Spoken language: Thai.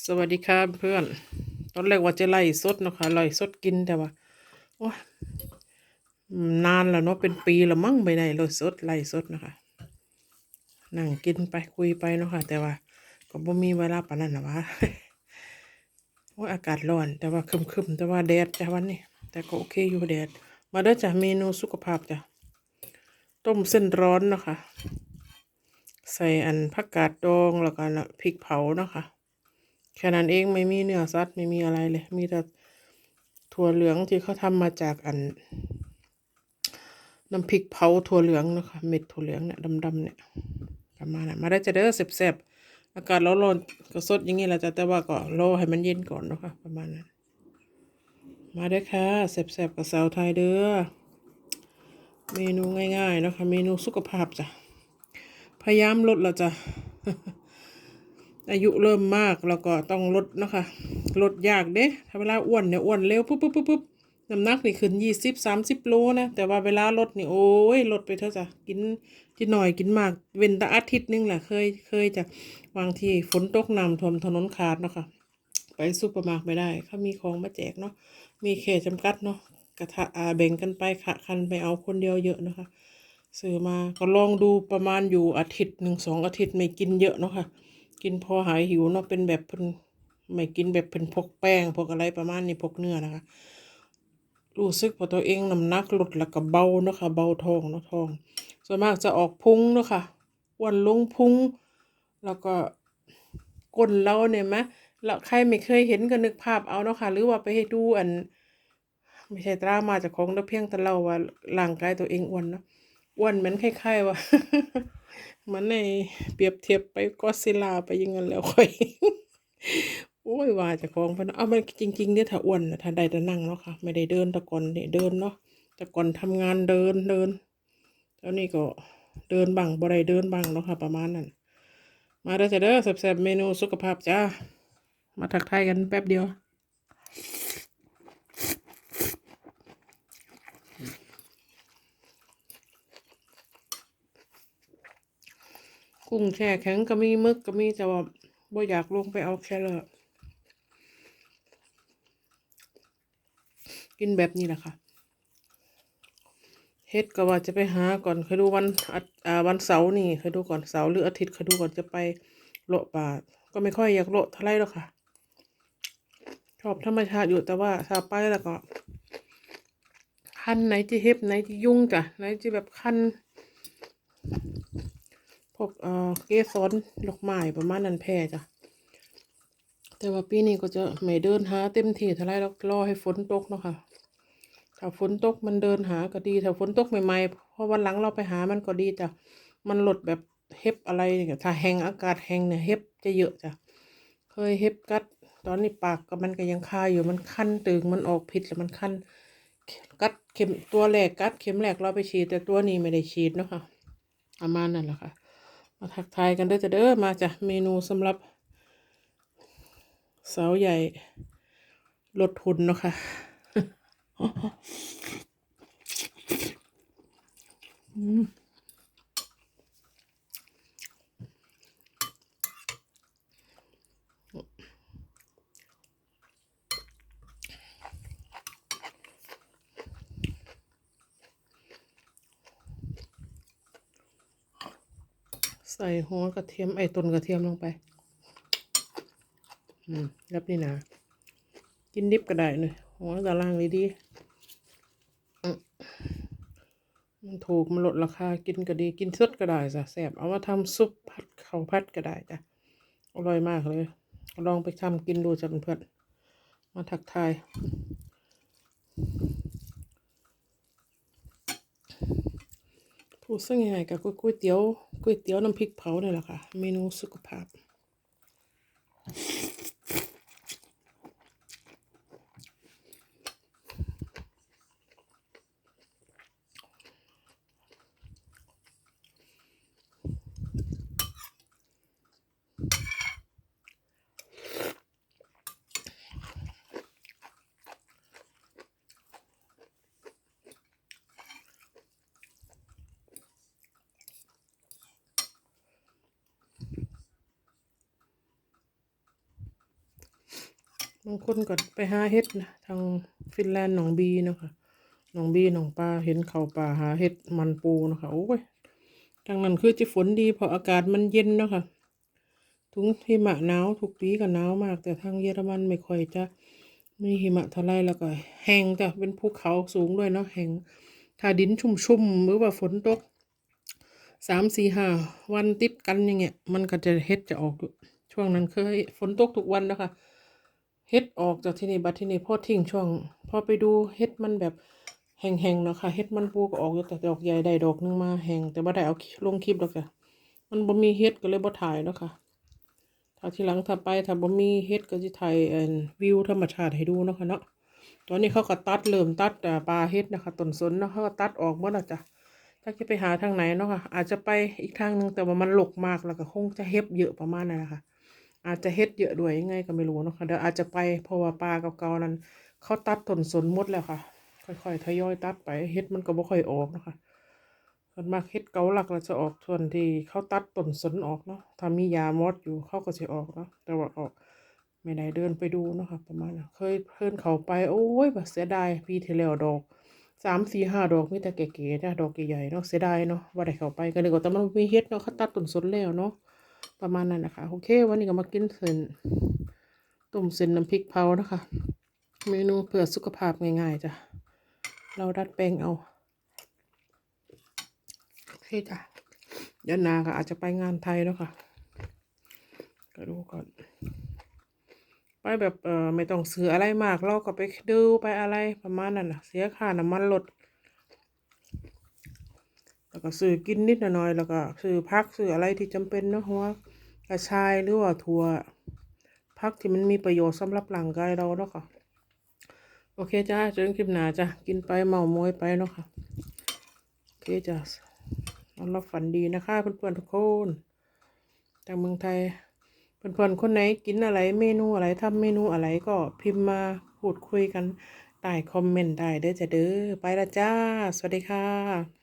สวัสดีครับเพื่อน ตอนแรกว่าจะไล่สดนะคะไล่สดกินแต่ว่าโอ้นานแล้วเนาะเป็นปีแล้วมั้งไปไหนเลยสดไล่สดนะคะนั่งกินไปคุยไปเนาะค่ะ แต่ว่าก็บ่มีเวลาปานนั้นนะวะโอ้อากาศร้อนแต่ว่าคึมๆแต่ว่าแดดจ้ะวันนี้แต่ก็โอเคอยู่แดด มาเด้จ้ะเมนูสุขภาพจ้ะต้มเส้นร้อนนะคะ ใส่อันผักกาดดองแล้วก็พริกเผานะคะ แค่นั้นเองไม่มีเนื้อสัตว์ไม่มีอะไรเลย มีแต่ถั่วเหลืองที่เขาทำมาจากอันน้ำพริกเผาถั่วเหลืองนะคะเม็ดถั่วเหลืองเนี่ยดำๆเนี่ยประมาณนั้นมาได้จะเด้อแซ่บๆอากาศร้อนๆก็สดอย่างนี้แหละจ้ะแต่ว่าก็รอให้มันเย็นก่อนนะคะประมาณนั้นมาได้ค่ะแซ่บๆกับสาวไทยเด้อเมนูง่ายๆนะคะ เมนูสุขภาพจ้ะพยายามลดละจ้ะ อายุเริ่มมากแล้วก็ต้องลดนะคะลดยากเด้ถ้าเวลาอ้วนเนี่ยอ้วนเร็วปุ๊บปุ๊บปุ๊บปุ๊บน้ำหนักนี่ขึ้นยี่สิบสามสิบโลนะแต่ว่าเวลาลดนี่โอ้ยลดไปเถอะจ้ะกินกินหน่อยกินมาก เว้นแต่อาทิตย์นึงแหละเคยเคยจะบางทีฝนตกน้ำท่วมถนนขาดเนาะค่ะไปซูเปอร์มาร์เก็ตไม่ได้เขามีของมาแจกเนาะมีเขตจำกัดเนาะกระทะอาแบ่งกันไปค่ะคันไปเอาคนเดียวเยอะนะคะซื้อมาก็ลองดูประมาณอยู่อาทิตย์หนึ่งสองอาทิตย์ไม่กินเยอะเนาะค่ะ กินพอหายหิวเนาะเป็นแบบเพิ่นไม่กินแบบเพิ่นพกแป้งพกอะไรประมาณนี้พกเนื้อนะคะ รู้สึกพอตัวเองน้ำหนักลดแล้วก็เบาเนาะค่ะเบาท้องเนาะท้อง ส่วนมากจะออกพุงเนาะค่ะอ้วนลงพุงแล้วก็ก้นเราเนี่ยมะแล้วใครไม่เคยเห็นก็นึกภาพเอาเนาะค่ะ หรือว่าไปให้ดูอัน ไม่ใช่ตรามาจากของแต่เพียงแต่เราว่าร่างกายตัวเองอ้วนเนาะ อ้วนมือนคล้ายๆว่ามันในเปรียบเทียบไปก็ซิลาไปยังงั้นแล้วค่อยโอ้ยว่าจะของพันเอามันจริงๆเนี่ยถ้าอ้วนนะถ้าได้แต่นั่งเนาะค่ะไม่ได้เดินแต่ก่อนเนี่ยเดินเนาะแต่ก่อนทำงานเดินเดินแล้วนี่ก็เดินบ้างบ่ได้เดินบ้างเนาะค่ะ ประมาณนั้นมาเด้อจ้ะเด้อแซ่บๆเมนูสุขภาพจ้ามาทักทายกันแป๊บเดียว กุ้งแช่แข็งก็มีมึกก็มีแต่ว่าบ่อยากลงไปเอาแครอทกินแบบนี้แหละค่ะเฮ็ดก็ว่าจะไปหาก่อนเคยดูวันอาอ่าวันเสาร์นี่เคยดูก่อนเสาร์หรืออาทิตย์เคยดูก่อนจะไปโละป่าก็ไม่ค่อยอยากโละเท่าไหรหรอกค่ะ ชอบธรรมชาติอยู่แต่ว่าถ้าไปแล้วก็คันไหนที่เฮ็บไหนที่ยุ่งจ้ะไหนที่แบบคัน วกเอ่อเกสรดอกไม้ประมาณนั้นแพ้จ้ะแต่ว่าปีนี้ก็จะไม่เดินหาเต็มที่เท่าไรแล้วรอให้ฝนตกเนาะค่ะถ้าฝนตกมันเดินหาก็ดีถ้าฝนตกใหม่ๆเพราะวันหลังเราไปหามันก็ดีจ้ะมันหลดแบบเห็บอะไรเนี่ยถ้าแห้งอากาศแห้งเนี่ยเห็บจะเยอะจ้ะเคยเห็บกัด ตอนนี้ปากก็มันก็ยังคาอยู่มันคันตึงมันออกพิษแล้วมันคันกัดเข็มตัวแรกกัดเข็มแรกเราไปฉีดแต่ตัวนี้ไม่ได้ฉีดเนาะค่ะประมาณนั้นแหละค่ะ มาทักทายกันด้อจ้ะเด้อมาจ้ะเมนูสำหรับสาวใหญ่ลดทุนเนาะค่ะอืม ใส่หัวกระเทียมไอ้ต้นกระเทียมลงไป อืมรับนี่นะกินดิบก็ได้เลยหัวตารางดีๆอืมมันถูกมันลดราคากินก็ดีกินสดก็ได้จ้ะแซ่บเอามาทำซุปผัดข้าวผัดก็ได้จ้ะอร่อยมากเลย ลองไปทำกินดูจ้ะเพื่อนๆมาทักทาย พูดซะง่งไงกับก๋วยเตี๋ยวก๋วยเตี๋ยวน้ำพริกเผาเนี่ยแหละค่ะ เมนูสุขภาพ บางคนก็ไปหาเห็ดนะทางฟินแลนด์หนองบีนะคะหนองบีหนองปลาเห็นเขาป่าหาเห็ดมันปูนะคะโอ้ยทางนั้นคือจะฝนดีเพราะอากาศมันเย็นนะคะถุงหิมะหนาวทุกปีก็หนาวมาก แต่ทางเยอรมันไม่ค่อยจะมีหิมะเท่าไรแล้วก็แห้งจ้ะเป็นภูเขาสูงด้วยเนาะแห้งถ้าดินชุ่มๆหรือว่าฝนตกสามสี่ห้าวันติดกันอย่างเงี้ยมันก็จะเฮ็ดจะออกช่วงนั้นเคยฝนตกทุกวันนะคะ เฮ็ดออกจากที่นี่บัดที่นี่พอทิ้งช่วง พอไปดูเฮ็ดมันแบบแห้งๆเนาะค่ะเฮ็ดมันปูก็ออกแต่ดอกใหญ่ได้ดอกหนึงมาแห้งแต่บ่ได้เอาลงคลิปหรอกจ้ะมันบ่มีเฮ็ดก็เลยบ่ถ่ายเนาะค่ะถ้าทีหลังถ้าไปถ้าบ่มีเฮ็ดก็สิถ่ายวิวธรรมชาติให้ดูเนาะค่ะเนาะตอนนี้เขาก็ตัดเริ่มตัดปลาเฮ็ดนะคะต้นสนเนาะเขาก็ตัดออกหมดแล้วจ้ะถ้าจะไปหาทางไหนเนาะค่ะอาจจะไปอีกทางหนึ่งแต่ว่ามันหลกมากแล้วก็คงจะเฮ็บเยอะประมาณนั้นนะคะ อาจจะเฮ็ดเยอะด้วยยังไงก็ไม่รู้นะคะเดี๋ยวอาจจะไปเพราะว่าปลาเก่าๆนั้นเขาตัดต้นสนมดแล้วค่ะ ค่อยๆทยอยตัดไปเฮ็ดมันก็บ่ค่อยออกนะคะส่วนมากเฮ็ดเกาหลักเราจะออกส่วนที่เขาตัดต้นสนออกเนาะถ้ามียามอดอยู่เขาก็จะออกเนาะแต่ว่าออกไม่ได้เดินไปดูนะคะประมาณเคยเพิ่นเขาไปโอ้ยแบบเสียดายปีที่แล้วดอกสามสี่ห้าดอกมีแต่เก๋ๆนะดอกใหญ่ๆเนาะเสียดายเนาะว่าได้เขาไปก็เลยก็แต่มันมีเฮ็ดเนาะเขาตัดต้นสนแล้วเนาะ ประมาณนั้นนะคะ โอเค วันนี้ก็มากินเส้นต้มเส้นน้ำพริกเผานะคะ เมนูเพื่อสุขภาพง่ายๆจ้ะ เราดัดแปลงเอาโอเคจ้ะเดี๋ยวนาก็อาจจะไปงานไทยแล้วค่ะ ก็ดูก่อนไปแบบเออไม่ต้องซื้ออะไรมากเราก็ไปดูไปอะไรประมาณนั้นนะเสียค่าน้ำมันรถ แล้วก็ซื้อกินนิดหน่อยแล้วก็ซื้อพักซื้ออะไรที่จำเป็นนะเพราะว่ากระชายหรือว่าถั่วพักที่มันมีประโยชน์สำหรับร่างกายเราเนาะค่ะโอเคจ้าจนคลิปหนาจ้ะกินไปเมามอยไปเนาะค่ะโอเคจ้ะนอนหลับฝันดีนะคะเพื่อนๆทุกคนจากเมืองไทยเพื่อนๆคนไหนกินอะไรเมนูอะไรทำเมนูอะไรก็พิมพ์มาพูดคุยกันใต้คอมเมนต์ได้เด้อจ้ะเด้อไปละจ้า สวัสดีค่ะ